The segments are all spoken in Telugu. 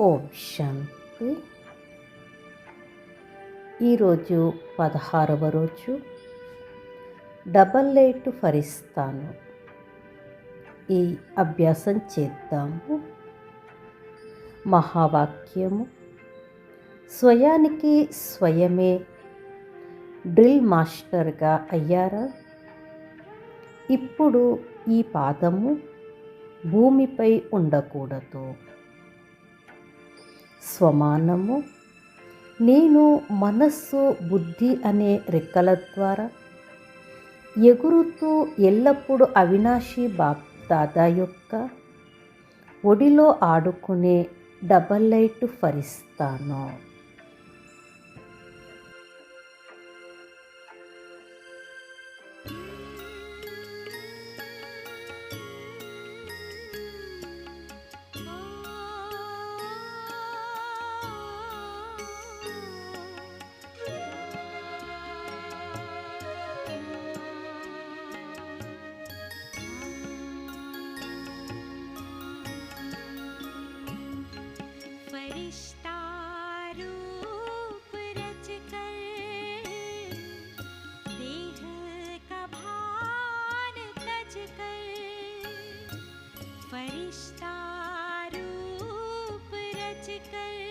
ఓం శాంతి ఈరోజు పదహారవ రోజు. డబల్ ఎయిట్ ఫరిస్తాను. ఈ అభ్యాసం చేద్దాము. మహావాక్యము. స్వయానికి స్వయమే డ్రిల్ మాస్టర్గా అయ్యారా? ఇప్పుడు ఈ పాదము భూమిపై ఉండకూడదు. స్వమానము. నేను మనస్సు బుద్ధి అనే రెక్కల ద్వారా ఎగురుతూ ఎల్లప్పుడూ అవినాశి బాప్ దాదా యొక్క ఒడిలో ఆడుకునే డబల్ లైట్ ఫరిస్తాను. निष्ठारूप अजकल्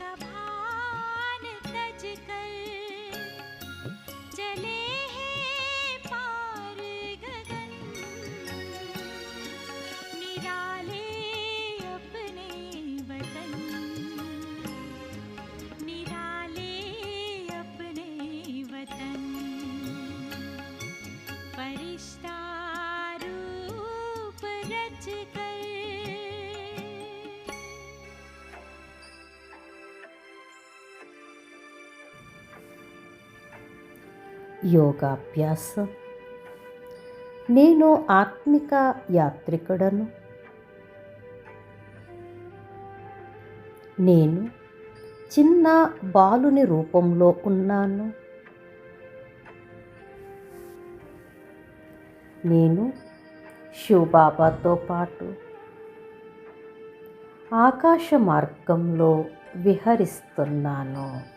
का भान तज कर चले యోగాభ్యాసం. నేను ఆత్మిక యాత్రికుడను. నేను చిన్న బాలుని రూపంలో ఉన్నాను. నేను శివబాబాతో పాటు ఆకాశ మార్గంలో విహరిస్తున్నాను.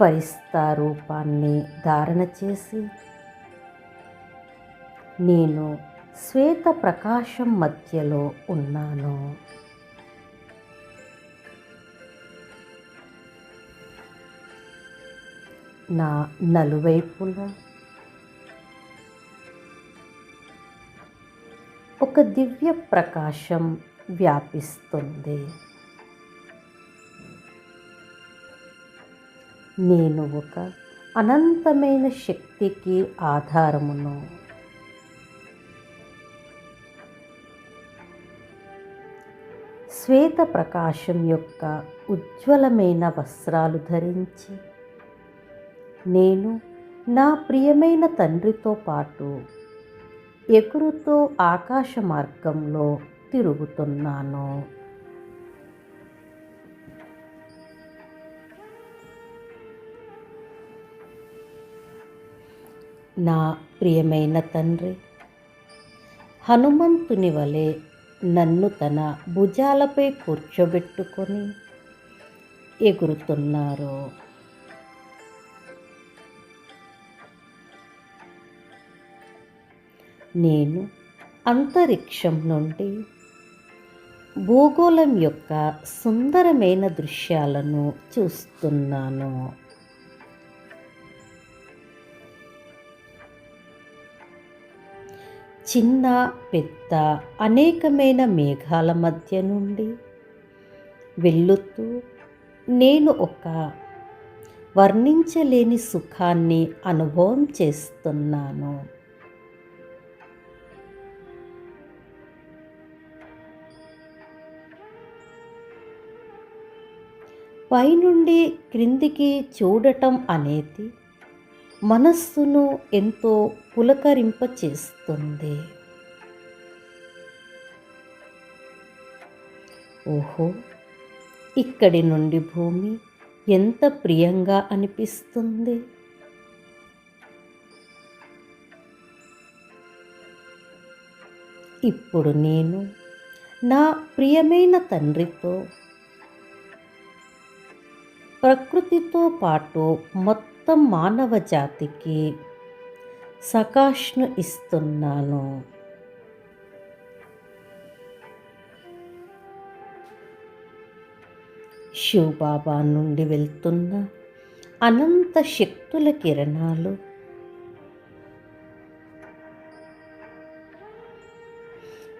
ఫరిస్తా రూపాన్ని ధారణ చేసి. నేను శ్వేత ప్రకాశం మధ్యలో ఉన్నాను. నా నలువైపులా ఒక దివ్య ప్రకాశం వ్యాపిస్తుంది. నేను ఒక అనంతమైన శక్తికి ఆధారమును. శ్వేత ప్రకాశం యొక్క ఉజ్వలమైన వస్త్రాలు ధరించి నేను నా ప్రియమైన తండ్రితో పాటు ఎగురుతో ఆకాశ మార్గంలో తిరుగుతున్నాను. నా ప్రియమైన తండ్రి హనుమంతుని వలె నన్ను తన భుజాలపై కూర్చోబెట్టుకొని ఎగురుతున్నారు. నేను అంతరిక్షం నుండి భూగోళం యొక్క సుందరమైన దృశ్యాలను చూస్తున్నాను. చిన్న పెద్ద అనేకమైన మేఘాల మధ్య నుండి వెళ్ళుతూ నేను ఒక వర్ణించలేని సుఖాన్ని అనుభవం చేస్తున్నాను. పైనుండి క్రిందికి చూడటం అనేది మనస్సును ఎంతో పులకరింప చేస్తుంది ఓహో ఇక్కడి నుండి భూమి ఎంత ప్రియంగా అనిపిస్తుంది. ఇప్పుడు నేను నా ప్రియమైన తండ్రితో ప్రకృతితో పాటు మొత్తం మొత్తం మానవ జాతికి సకాష్ను ఇస్తున్నాను. శివబాబా నుండి వెళ్తున్న అనంత శక్తుల కిరణాలు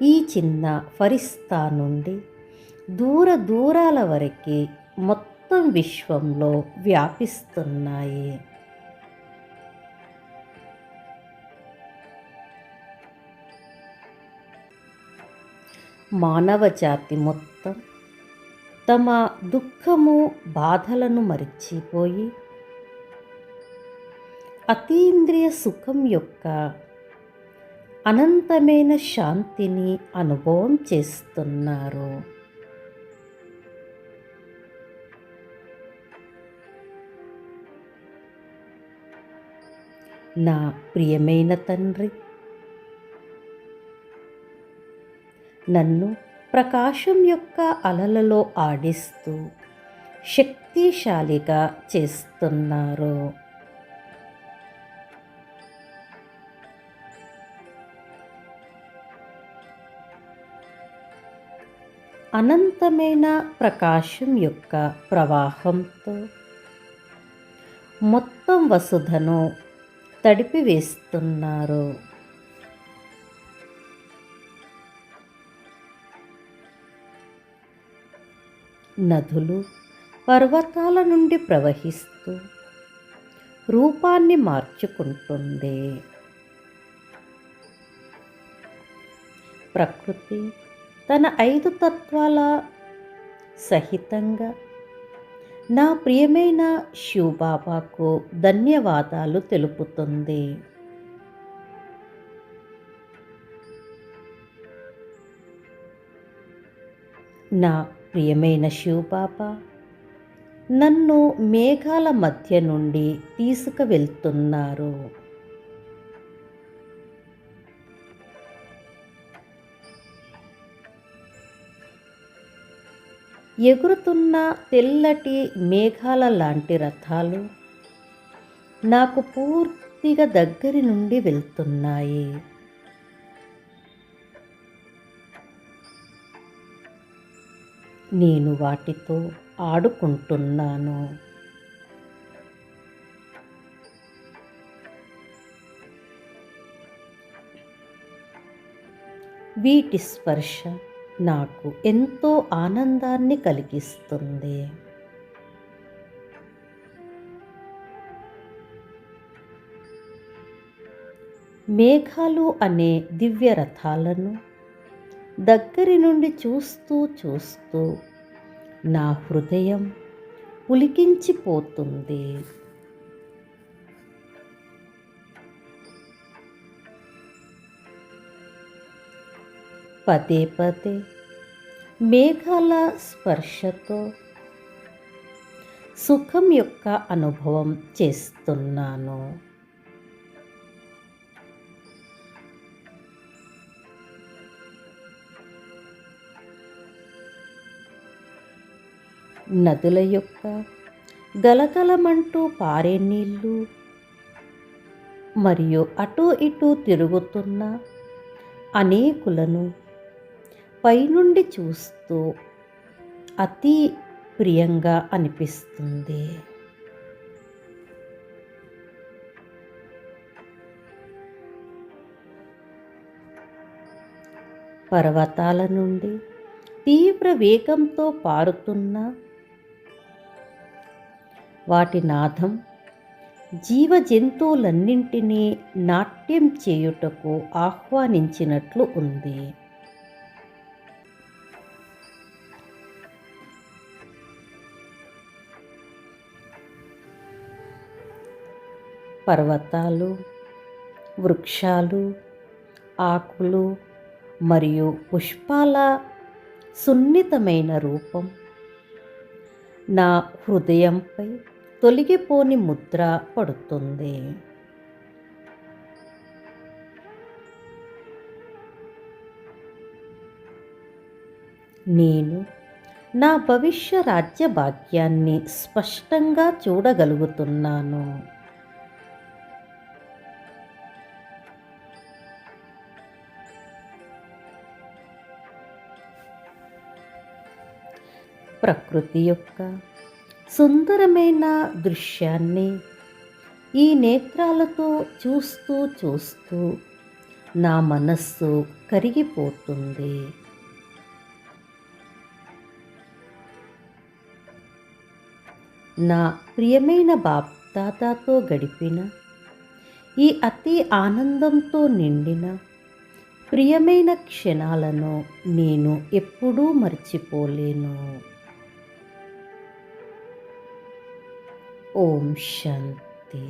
ఈ చిన్న ఫరిస్తా నుండి దూర దూరాల వరకు మొత్తం మొత్తం విశ్వంలో వ్యాపిస్తున్నాయి. మానవ జాతి మొత్తం తమ దుఃఖము బాధలను మరిచిపోయి అతీంద్రియ సుఖం యొక్క అనంతమైన శాంతిని అనుభవం చేస్తున్నారు. నా ప్రియమైన తండ్రి. నన్ను ప్రకాశం యొక్క అలలలో ఆడిస్తూ శక్తిశాలిగా చేస్తున్నారు. అనంతమైన ప్రకాశం యొక్క ప్రవాహంతో మొత్తం వసుధను తడిపివేస్తున్నారు. నదులు పర్వతాల నుండి ప్రవహిస్తూ రూపాన్ని మార్చుకుంటుంది. ప్రకృతి తన ఐదు తత్వాల సహితంగా నా ప్రియమైన శివబాబాకు ధన్యవాదాలు తెలుపుతుంది. నా ప్రియమైన శివబాబా నన్ను మేఘాల మధ్య నుండి తీసుకువెళ్తున్నారు. ఎగురుతున్న తెల్లటి మేఘాల లాంటి రథాలు నాకు పూర్తిగా దగ్గరి నుండి వెళ్తున్నాయి. నేను వాటితో ఆడుకుంటున్నాను. వీటి స్పర్శ నాకు ఎంతో ఆనందాన్ని కలిగిస్తుంది. మేఘాలు అనే దివ్య రథాలను దగ్గరి నుండి చూస్తూ చూస్తూ నా హృదయం ఉలికించిపోతుంది పదే పదే మేఘాల స్పర్శతో సుఖం యొక్క అనుభవం చేస్తున్నాను. నదుల యొక్క గలగలమంటూ పారే నీళ్ళు మరియు అటు ఇటు తిరుగుతున్న అనేకులను పైనుండి చూస్తూ అతి ప్రియంగా అనిపిస్తుంది. పర్వతాల నుండి తీవ్ర వేగంతో పారుతున్న వాటి నాదం జీవ జంతువులన్నింటినీ నాట్యం చేయుటకు ఆహ్వానించినట్లు ఉంది. పర్వతాలు వృక్షాలు ఆకులు మరియు పుష్పాల సున్నితమైన రూపం. నా హృదయంపై తొలగిపోని ముద్ర పడుతుంది. నేను నా భవిష్య రాజ్య భాగ్యాన్ని స్పష్టంగా చూడగలుగుతున్నాను. ప్రకృతి యొక్క సుందరమైన దృశ్యాన్ని ఈ నేత్రాలతో చూస్తూ చూస్తూ నా మనస్సు కరిగిపోతుంది. నా ప్రియమైన బాప్దాదాతో గడిపిన ఈ అతి ఆనందంతో నిండిన ప్రియమైన క్షణాలను నేను ఎప్పుడూ మర్చిపోలేను. ఓం శాంతి